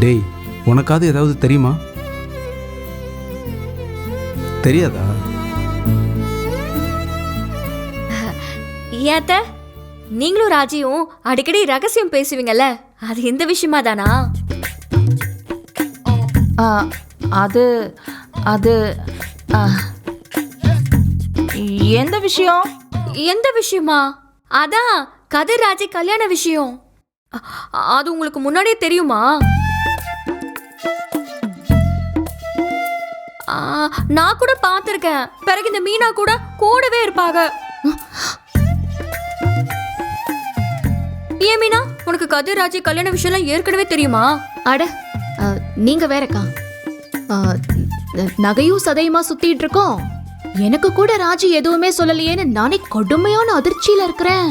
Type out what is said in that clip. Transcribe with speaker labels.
Speaker 1: டேய் உனக்காவது ஏதாவது தெரியுமா? தெரியாதா?
Speaker 2: ஏத்த நீங்களும் ராஜியும் அடிக்கடி ரகசியம் பேசுவீங்கல்ல? அது இந்த விஷயமா தானா?
Speaker 3: ஆ, அது அது ஆ, எந்த விஷயம்?
Speaker 2: எந்த விஷயமா? அதான் கதிர் ராஜி கல்யாண விஷயம். அது உங்களுக்கு முன்னாடியே தெரியுமா? நான் கூட பார்த்துருக்கேன். பிறகு இந்த மீனா கூட கூடவே இருப்பாங்க ஏன் மீனா உனக்கு கதிர் ராஜி கல்யாண விஷயம்லாம் ஏற்கனவே தெரியுமா?
Speaker 4: அட நீங்க வேறக்கா. நகையும் சதையுமா சுத்திட்டு இருக்கோம்? எனக்கு கூட ராஜி எதுவுமே சொல்லலையேன்னு நானே கடுமையான அதிர்ச்சியில இருக்கிறேன்.